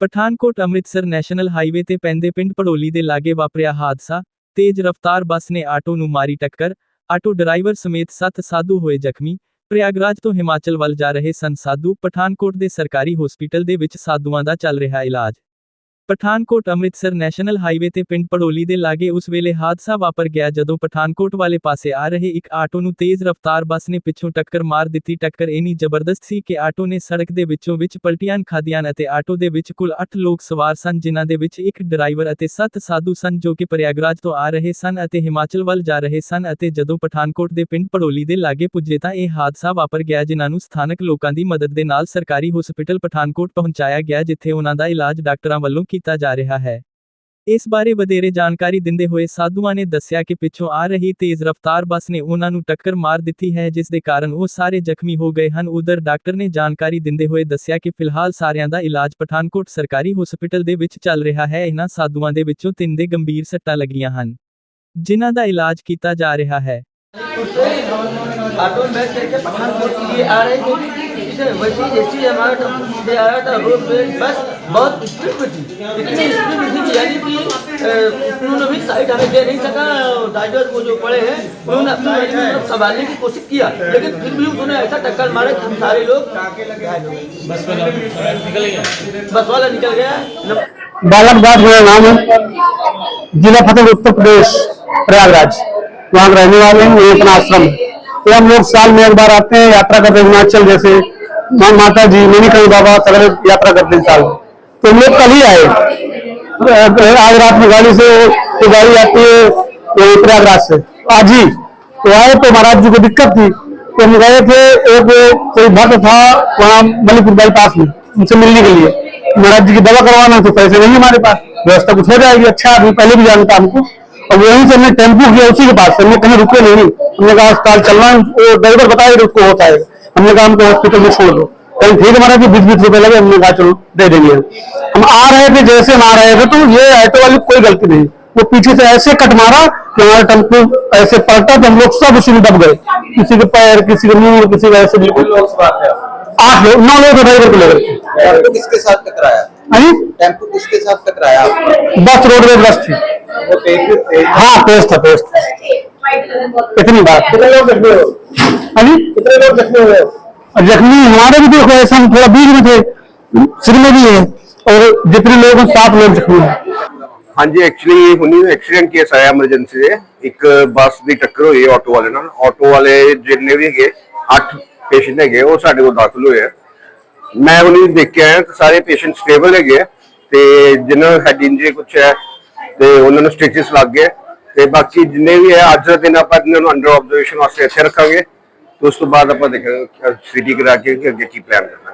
Pathankot Amritsar national highway ਤੇ ਪੈਂਦੇ ਪਿੰਡ ਪੜੋਲੀ ਦੇ ਲਾਗੇ ਵਾਪਰਿਆ ਹਾਦਸਾ, ਤੇਜ਼ ਰਫ਼ਤਾਰ ਬੱਸ ਨੇ ਆਟੋ ਨੂੰ ਮਾਰੀ ਟੱਕਰ, ਆਟੋ ਡਰਾਈਵਰ ਸਮੇਤ 7 ਸਾਧੂ ਹੋਏ ਜ਼ਖਮੀ, ਪ੍ਰਯਾਗਰਾਜ ਤੋਂ ਹਿਮਾਚਲ ਵੱਲ ਜਾ ਰਹੇ ਸਨ ਸਾਧੂ ਪਠਾਨਕੋਟ ਦੇ ਸਰਕਾਰੀ ਹਸਪੀਟਲ ਦੇ ਵਿੱਚ ਸਾਧੂਆਂ ਦਾ ਚੱਲ ਰਿਹਾ ਇਲਾਜ। ਪਠਾਨਕੋਟ ਅੰਮ੍ਰਿਤਸਰ ਨੈਸ਼ਨਲ ਹਾਈਵੇ ਤੇ ਪਿੰਡ ਪੜੋਲੀ ਦੇ ਲਾਗੇ ਉਸ ਵੇਲੇ ਹਾਦਸਾ ਵਾਪਰ ਗਿਆ ਜਦੋਂ ਪਠਾਨਕੋਟ ਵਾਲੇ ਪਾਸੇ ਆ ਰਹੇ ਇੱਕ ਆਟੋ ਨੂੰ ਤੇਜ਼ ਰਫ਼ਤਾਰ ਬੱਸ ਨੇ ਪਿੱਛੋਂ ਟੱਕਰ ਮਾਰ ਦਿੱਤੀ। ਟੱਕਰ ਇੰਨੀ ਜ਼ਬਰਦਸਤ ਸੀ ਕਿ ਆਟੋ ਨੇ ਸੜਕ ਦੇ ਵਿੱਚੋਂ ਵਿੱਚ ਪਲਟੀਆਂ ਖਾਦੀਆਂ ਅਤੇ ਆਟੋ ਦੇ ਵਿੱਚ ਕੁੱਲ 8 ਲੋਕ ਸਵਾਰ ਸਨ, ਜਿਨ੍ਹਾਂ ਦੇ ਵਿੱਚ ਇੱਕ ਡਰਾਈਵਰ ਅਤੇ 7 ਸਾਧੂ ਸਨ ਜੋ ਕਿ ਪ੍ਰਯਾਗਰਾਜ ਤੋਂ ਆ ਰਹੇ ਸਨ ਅਤੇ ਹਿਮਾਚਲ ਵੱਲ ਜਾ ਰਹੇ ਸਨ ਅਤੇ ਜਦੋਂ ਪਠਾਨਕੋਟ ਦੇ ਪਿੰਡ ਪੜੋਲੀ ਦੇ ਲਾਗੇ ਪੁੱਜੇ ਤਾਂ ਇਹ ਹਾਦਸਾ ਵਾਪਰ ਗਿਆ, ਜਿਨ੍ਹਾਂ ਨੂੰ ਸਥਾਨਕ ਲੋਕਾਂ ਦੀ ਮਦਦ ਦੇ ਨਾਲ ਸਰਕਾਰੀ ਹਸਪਤਾਲ ਪਠਾਨਕੋਟ ਪਹੁੰਚਾਇਆ ਗਿਆ, ਜਿੱਥੇ ਉਹਨਾਂ ਦਾ ਇਲਾਜ ਡਾਕਟਰਾਂ ਵੱਲੋਂ ਕੀਤਾ ਜਾ ਰਿਹਾ ਹੈ ਇਸ ਬਾਰੇ ਵਧੇਰੇ ਜਾਣਕਾਰੀ ਦਿੰਦੇ ਹੋਏ ਸਾਧੂਆਂ ਨੇ ਦੱਸਿਆ ਕਿ ਪਿੱਛੋਂ ਆ ਰਹੀ ਤੇਜ਼ ਰਫ਼ਤਾਰ ਬੱਸ ਨੇ ਉਹਨਾਂ ਨੂੰ ਟੱਕਰ ਮਾਰ ਦਿੱਤੀ ਹੈ ਜਿਸ ਦੇ ਕਾਰਨ ਉਹ ਸਾਰੇ ਜ਼ਖਮੀ ਹੋ ਗਏ ਹਨ ਉਧਰ ਡਾਕਟਰ ਨੇ ਜਾਣਕਾਰੀ ਦਿੰਦੇ ਹੋਏ ਦੱਸਿਆ ਕਿ ਫਿਲਹਾਲ ਸਾਰਿਆਂ ਦਾ ਇਲਾਜ ਪਠਾਨਕੋਟ ਸਰਕਾਰੀ ਹਸਪਤਾਲ ਦੇ ਵਿੱਚ ਚੱਲ ਰਿਹਾ ਹੈ ਇਹਨਾਂ ਸਾਧੂਆਂ ਦੇ ਵਿੱਚੋਂ ਤਿੰਨ ਦੇ ਗੰਭੀਰ ਸੱਟਾਂ ਲੱਗੀਆਂ ਹਨ ਜਿਨ੍ਹਾਂ ਦਾ ਇਲਾਜ ਕੀਤਾ ਜਾ ਰਿਹਾ ਹੈ ऑटो में बैठ करके पठानकोट के लिए आ रहे थे इसे वैसे ही जैसे ही हमारा टेम्पो से आया था रोड पे बस बहुत स्पीड में थी। इतनी स्पीड में थी कि यानी कि उन्होंने भी साइड हमें दे नहीं सका ड्राइवर वो जो पड़े हैं उन्होंने अपनी की तरफ़ संभालने की कोशिश किया। लेकिन फिर भी उन्होंने ऐसा टक्कर मारा कि हम सारे लोग बस वाला निकल गया। बस वाला निकल गया। बालक दास मेरा नाम है। जिला फतेह उत्तर प्रदेश प्रयागराज। वहाँ रहने वाले हैं ये अपना आश्रम तो हम लोग साल में एक बार आते हैं यात्रा करते हैं हिमाचल जैसे। माँ माता जी मणिकर्ण बाबा सगले यात्रा करते हैं साल में। तो हम लोग कल ही आए। आज रात में गाड़ी से तो गाड़ी आती है प्रयागराज से। आज ही। तो आए तो महाराज जी को दिक्कत थी तो हम गए थे, एक कोई भक्त था वहाँ मणिपुर बाईपास में, उनसे मिलने के लिए। महाराज जी की दवा करवाना तो पैसे नहीं हमारे पास। व्यवस्था कुछ हो जाएगी अच्छा आदमी पहले भी जानता हमको। और वहीं से हमने टेंपू किया उसी के पास हमने कहीं रुके नहीं। हमने कहा, अस्पताल चलना है। ड्राइवर बताया उसको होता है हमने कहा, हमको हॉस्पिटल में छोड़ दो। कहीं ठीक है महाराज बीस बीस रुपए लगे हमने कहा चलो दे देंगे। हम आ रहे थे जैसे हम आ रहे थे तो ये ऑटो वाली कोई गलती नहीं। वो पीछे से ऐसे कट मारा कि हमारा टेंपो ऐसे पलटा तो हम लोग सब उसी में दब गए। किसी के पैर किसी के मुँह किसी का ऐसे बिल्कुल आठ लोग नौ लोग ड्राइवर को लेकर किसके साथ टकराया? अरे टेंपो किसके साथ टकराया? आपको बस रोडवेज़ बस थी। वो तेज तेज हाँ तेज था तेज था। इतनी बात। कितने लोग जख्मी अभी कितने लोग जख्मी हुए जख्मी हमारे भी देखो ऐसा हम थोड़ा बीच में थे सिर में भी है और जितने लोग हैं सात लोग जख्मी हैं ਹਾਂਜੀ ਐਕਚੁਅਲੀ ਹੁਣੀ ਐਕਸੀਡੈਂਟ ਕੇਸ ਆਇਆ ਐਮਰਜੈਂਸੀ ਦੇ ਇੱਕ ਬੱਸ ਦੀ ਟੱਕਰ ਹੋਈ ਆਟੋ ਵਾਲੇ ਨਾਲ ਆਟੋ ਵਾਲੇ ਜਿੰਨੇ ਵੀ ਹੈਗੇ 8 ਪੇਸ਼ੈਂਟ ਹੈਗੇ ਉਹ ਸਾਡੇ ਕੋਲ ਦਾਖਲ ਹੋਏ ਆ ਮੈਂ ਹੁਣੀ ਦੇਖ ਕੇ ਆਇਆ ਕਿ ਸਾਰੇ ਪੇਸ਼ੈਂਟ ਸਟੇਬਲ ਹੈਗੇ ਆ ਤੇ ਜਿਨ੍ਹਾਂ ਨੂੰ ਹੈਡ ਇੰਜਰੀ ਕੁਛ ਹੈ ਤੇ ਉਹਨਾਂ ਨੂੰ ਸਟਿਚਸ ਲੱਗ ਗਏ ਤੇ ਬਾਕੀ ਜਿੰਨੇ ਵੀ ਹੈ ਅੱਜ ਦਾ ਦਿਨ ਆਪਾਂ ਇਹਨਾਂ ਨੂੰ ਅੰਡਰ ਆਬਜ਼ਰਵੇਸ਼ਨ ਵਾਸਤੇ ਇੱਥੇ ਰੱਖਾਂਗੇ ਤੇ ਉਸ ਤੋਂ ਬਾਅਦ ਆਪਾਂ ਦੇਖਾਂਗੇ ਸਿਟੀ ਕਰਾ ਕੇ ਕਿ ਅੱਗੇ ਕੀ ਪਲਾਨ ਕਰਨਾ।